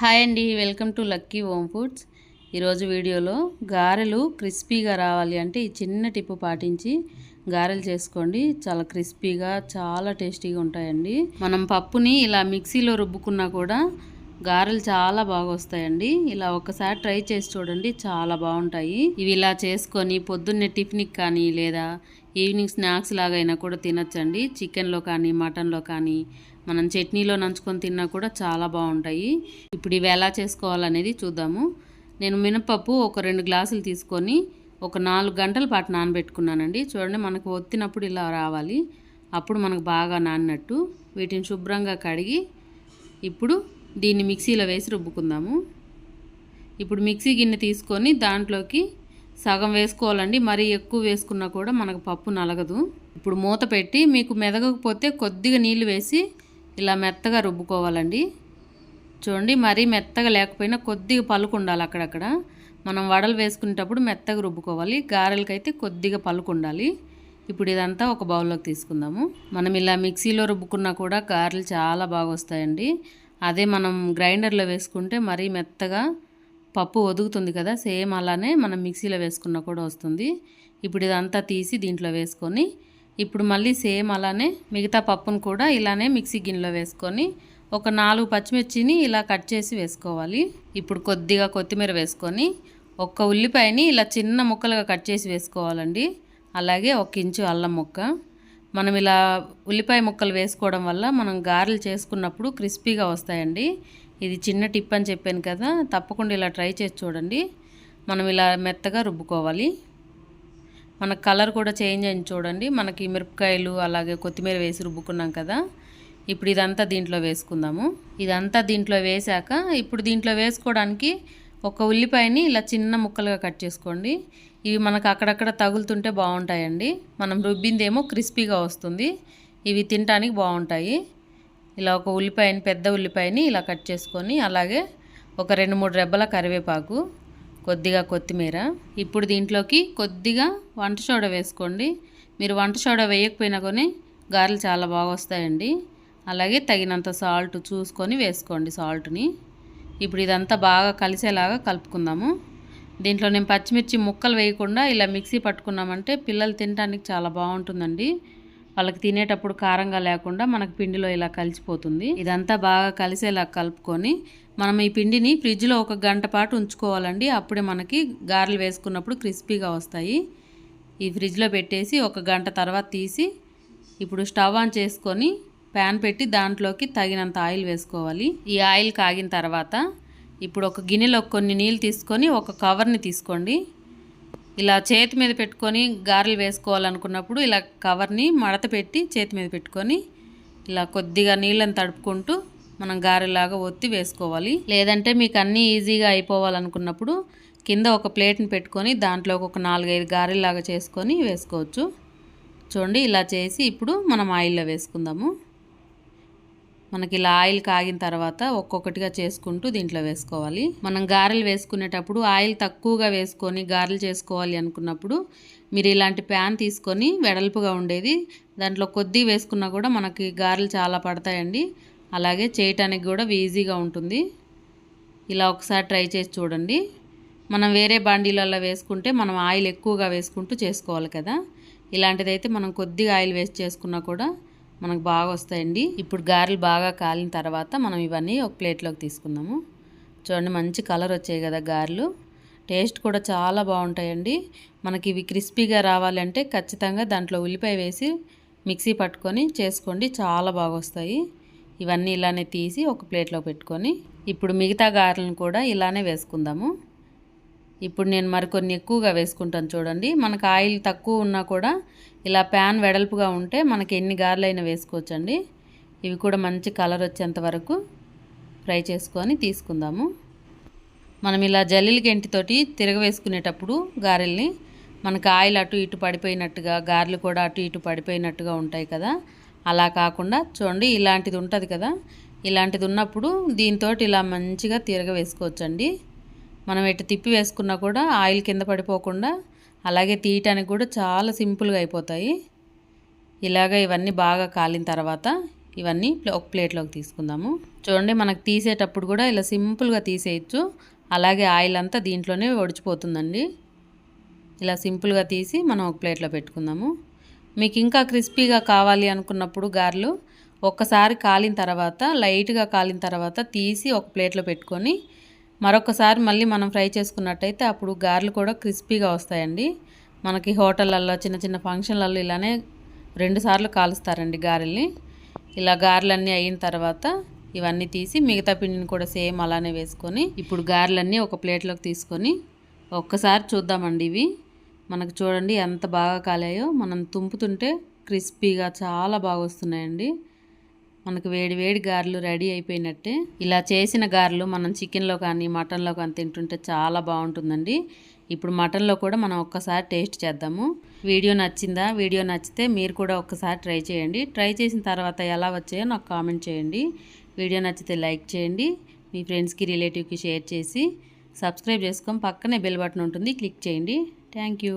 Hi అండి welcome to lucky home foods. ఈరోజు వీడియోలో గారెలు క్రిస్పీగా రావాలి అంటే ఈ చిన్న టిప్పు పాటించి గారెలు చేసుకోండి. చాలా క్రిస్పీగా చాలా టేస్టీగా ఉంటాయండి. మనం పప్పుని ఇలా మిక్సీలో రుబ్బుకున్నా కూడా గారెలు చాలా బాగా వస్తాయండి. ఇలా ఒకసారి ట్రై చేసి చూడండి చాలా బాగుంటాయి. ఇవి ఇలా చేసుకొని పొద్దున్నే టిఫిన్కి కానీ లేదా ఈవినింగ్ స్నాక్స్ లాగైనా కూడా తినొచ్చండి. చికెన్లో కానీ మటన్లో కానీ మనం చట్నీలో నంచుకొని తిన్నా కూడా చాలా బాగుంటాయి. ఇప్పుడు ఇవి ఎలా చేసుకోవాలనేది చూద్దాము. నేను మినపప్పు ఒక రెండు గ్లాసులు తీసుకొని ఒక నాలుగు గంటల పాటు నానబెట్టుకున్నానండి. చూడండి మనకు ఒత్తినప్పుడు ఇలా రావాలి. అప్పుడు మనకు బాగా నానినట్టు. వీటిని శుభ్రంగా కడిగి ఇప్పుడు దీన్ని మిక్సీలో వేసి రుబ్బుకుందాము. ఇప్పుడు మిక్సీ గిన్నె తీసుకొని దాంట్లోకి సగం వేసుకోవాలండి. మరీ ఎక్కువ వేసుకున్నా కూడా మనకు పప్పు నలగదు. ఇప్పుడు మూత పెట్టి మీకు మెదగకపోతే కొద్దిగా నీళ్ళు వేసి ఇలా మెత్తగా రుబ్బుకోవాలండి. చూడండి మరీ మెత్తగా లేకపోయినా కొద్దిగా పలుకు ఉండాలి అక్కడక్కడ. మనం వడలు వేసుకునేటప్పుడు మెత్తగా రుబ్బుకోవాలి. గారెలకైతే కొద్దిగా పలుకు ఉండాలి. ఇప్పుడు ఇదంతా ఒక బౌల్లోకి తీసుకుందాము. మనం ఇలా మిక్సీలో రుబ్బుకున్నా కూడా గారెలు చాలా బాగా వస్తాయండి. అదే మనం గ్రైండర్లో వేసుకుంటే మరీ మెత్తగా పప్పు ఒదుగుతుంది కదా సేమ్ అలానే మనం మిక్సీలో వేసుకున్నా కూడా వస్తుంది. ఇప్పుడు ఇదంతా తీసి దీంట్లో వేసుకొని ఇప్పుడు మళ్ళీ సేమ్ అలానే మిగతా పప్పును కూడా ఇలానే మిక్సీ గిన్నెలో వేసుకొని ఒక నాలుగు పచ్చిమిర్చిని ఇలా కట్ చేసి వేసుకోవాలి. ఇప్పుడు కొద్దిగా కొత్తిమీర వేసుకొని ఒక్క ఉల్లిపాయని ఇలా చిన్న ముక్కలుగా కట్ చేసి వేసుకోవాలండి. అలాగే ఒక ఇంచు అల్లం ముక్క. మనం ఇలా ఉల్లిపాయ ముక్కలు వేసుకోవడం వల్ల మనం గారెలు చేసుకున్నప్పుడు క్రిస్పీగా వస్తాయండి. ఇది చిన్న టిప్ అని చెప్పాను కదా తప్పకుండా ఇలా ట్రై చేసి చూడండి. మనం ఇలా మెత్తగా రుబ్బుకోవాలి. మన కలర్ కూడా చేంజ్ అయింది చూడండి. మనకి మిరపకాయలు అలాగే కొత్తిమీర వేసి రుబ్బుకున్నాం కదా. ఇప్పుడు ఇదంతా దీంట్లో వేసుకుందాము. ఇదంతా దీంట్లో వేసాక ఇప్పుడు దీంట్లో వేసుకోవడానికి ఒక ఉల్లిపాయని ఇలా చిన్న ముక్కలుగా కట్ చేసుకోండి. ఇవి మనకు అక్కడక్కడ తగులుతుంటే బాగుంటాయండి. మనం రుబ్బిందేమో క్రిస్పీగా వస్తుంది. ఇవి తినడానికి బాగుంటాయి. ఇలా ఒక ఉల్లిపాయని పెద్ద ఉల్లిపాయని ఇలా కట్ చేసుకొని అలాగే ఒక రెండు మూడు రెబ్బల కరివేపాకు కొద్దిగా కొత్తిమీర. ఇప్పుడు దీంట్లోకి కొద్దిగా వంట సోడా వేసుకోండి. మీరు వంట సోడా వేయకపోయినా కానీ గారెలు చాలా బాగా వస్తాయండి. అలాగే తగినంత సాల్ట్ చూసుకొని వేసుకోండి సాల్ట్ని. ఇప్పుడు ఇదంతా బాగా కలిసేలాగా కలుపుకుందాము. దీంట్లో నేను పచ్చిమిర్చి ముక్కలు వేయకుండా ఇలా మిక్సీ పట్టుకున్నామంటే పిల్లలు తినడానికి చాలా బాగుంటుందండి. వాళ్ళకి తినేటప్పుడు కారంగా లేకుండా మనకు పిండిలో ఇలా కలిసిపోతుంది. ఇదంతా బాగా కలిసేలా కలుపుకొని మనం ఈ పిండిని ఫ్రిడ్జ్లో ఒక గంట పాటు ఉంచుకోవాలండి. అప్పుడే మనకి గారెలు వేసుకున్నప్పుడు క్రిస్పీగా వస్తాయి. ఈ ఫ్రిడ్జ్లో పెట్టేసి ఒక గంట తర్వాత తీసి ఇప్పుడు స్టవ్ ఆన్ చేసుకొని ప్యాన్ పెట్టి దాంట్లోకి తగినంత ఆయిల్ వేసుకోవాలి. ఈ ఆయిల్ కాగిన తర్వాత ఇప్పుడు ఒక గిన్నెలో కొన్ని నీళ్ళు తీసుకొని ఒక కవర్ని తీసుకోండి. ఇలా చేతి మీద పెట్టుకొని గారెలు వేసుకోవాలనుకున్నప్పుడు ఇలా కవర్ని మడత పెట్టి చేతి మీద పెట్టుకొని ఇలా కొద్దిగా నీళ్ళని తడుపుకుంటూ మనం గారెలాగా ఒత్తి వేసుకోవాలి. లేదంటే మీకు అన్నీ ఈజీగా అయిపోవాలనుకున్నప్పుడు కింద ఒక ప్లేట్ని పెట్టుకొని దాంట్లో ఒక నాలుగైదు గారెలాగా చేసుకొని వేసుకోవచ్చు. చూడండి ఇలా చేసి ఇప్పుడు మనం ఆయిల్లో వేసుకుందాము. మనకి ఇలా ఆయిల్ కాగిన తర్వాత ఒక్కొక్కటిగా చేసుకుంటూ దీంట్లో వేసుకోవాలి. మనం గారెలు వేసుకునేటప్పుడు ఆయిల్ తక్కువగా వేసుకొని గారెలు చేసుకోవాలి అనుకున్నప్పుడు మీరు ఇలాంటి ప్యాన్ తీసుకొని వెడల్పుగా ఉండేది. దాంట్లో కొద్ది వేసుకున్నా కూడా మనకి గారెలు చాలా పడతాయండి. అలాగే చేయటానికి కూడా ఈజీగా ఉంటుంది. ఇలా ఒకసారి ట్రై చేసి చూడండి. మనం వేరే బాండీలలో వేసుకుంటే మనం ఆయిల్ ఎక్కువగా వేసుకుంటూ చేసుకోవాలి కదా. ఇలాంటిదైతే మనం కొద్దిగా ఆయిల్ వేస్ట్ చేసుకున్నా కూడా మనకు బాగా వస్తాయండి ఇప్పుడు గారెలు బాగా కాలిన తర్వాత మనం ఇవన్నీ ఒక ప్లేట్లోకి తీసుకుందాము. చూడండి మంచి కలర్ వచ్చాయి కదా గారెలు. టేస్ట్ కూడా చాలా బాగుంటాయండి. మనకి ఇవి క్రిస్పీగా రావాలంటే ఖచ్చితంగా దాంట్లో ఉల్లిపాయ వేసి మిక్సీ పట్టుకొని చేసుకోండి చాలా బాగా వస్తాయి ఇవన్నీ ఇలానే తీసి ఒక ప్లేట్లో పెట్టుకొని ఇప్పుడు మిగతా గారెలను కూడా ఇలానే వేసుకుందాము. ఇప్పుడు నేను మరికొన్ని ఎక్కువగా వేసుకుంటాను చూడండి. మనకు ఆయిల్ తక్కువ ఉన్నా కూడా ఇలా ప్యాన్ వెడల్పుగా ఉంటే మనకి ఎన్ని గారెలైనా వేసుకోవచ్చండి. ఇవి కూడా మంచి కలర్ వచ్చేంత వరకు ఫ్రై చేసుకొని తీసుకుందాము. మనం ఇలా జల్లీల గెంటితోటి తిరగవేసుకునేటప్పుడు గారెల్ని మనకు ఆయిల్ అటు ఇటు పడిపోయినట్టుగా గారెలు కూడా అటు ఇటు పడిపోయినట్టుగా ఉంటాయి కదా. అలా కాకుండా చూడండి ఇలాంటిది ఉంటుంది కదా. ఇలాంటిది ఉన్నప్పుడు దీంతో ఇలా మంచిగా తిరగవేసుకోవచ్చండి. మనం ఎటు తిప్పి వేసుకున్నా కూడా ఆయిల్ కింద పడిపోకుండా అలాగే తీయటానికి కూడా చాలా సింపుల్గా అయిపోతాయి. ఇలాగ ఇవన్నీ బాగా కాలిన తర్వాత ఇవన్నీ ఒక ప్లేట్లోకి తీసుకుందాము. చూడండి మనకు తీసేటప్పుడు కూడా ఇలా సింపుల్గా తీసేయచ్చు. అలాగే ఆయిల్ అంతా దీంట్లోనే ఒడిచిపోతుందండి. ఇలా సింపుల్గా తీసి మనం ఒక ప్లేట్లో పెట్టుకుందాము. మీకు ఇంకా క్రిస్పీగా కావాలి అనుకున్నప్పుడు గారెలు ఒక్కసారి కాలిన తర్వాత లైట్గా కాలిన తర్వాత తీసి ఒక ప్లేట్లో పెట్టుకొని మరొకసారి మళ్ళీ మనం ఫ్రై చేసుకున్నట్టయితే అప్పుడు గారెలు కూడా క్రిస్పీగా వస్తాయండి. మనకి హోటళ్ళల్లో చిన్న చిన్న ఫంక్షన్లలో ఇలానే రెండు సార్లు కాలుస్తారండి గారెల్ని. ఇలా గారెలన్నీ అయిన తర్వాత ఇవన్నీ తీసి మిగతా పిండిని కూడా సేమ్ అలానే వేసుకొని ఇప్పుడు గారెలన్నీ ఒక ప్లేట్లోకి తీసుకొని ఒక్కసారి చూద్దామండి ఇవి. మనకు చూడండి ఎంత బాగా కాలాయో. మనం తుంపుతుంటే క్రిస్పీగా చాలా బాగా వస్తున్నాయండి. మనకు వేడి వేడి గారెలు రెడీ అయిపోయినట్టే. ఇలా చేసిన గారెలు మనం చికెన్లో కానీ మటన్లో కానీ తింటుంటే చాలా బాగుంటుందండి. ఇప్పుడు మటన్లో కూడా మనం ఒక్కసారి టేస్ట్ చేద్దాము. వీడియో నచ్చిందా? వీడియో నచ్చితే మీరు కూడా ఒక్కసారి ట్రై చేయండి. ట్రై చేసిన తర్వాత ఎలా వచ్చాయో నాకు కామెంట్ చేయండి. వీడియో నచ్చితే లైక్ చేయండి. మీ ఫ్రెండ్స్కి రిలేటివ్కి షేర్ చేసి సబ్స్క్రైబ్ చేసుకొని పక్కనే బెల్ బటన్ ఉంటుంది క్లిక్ చేయండి. Thank you.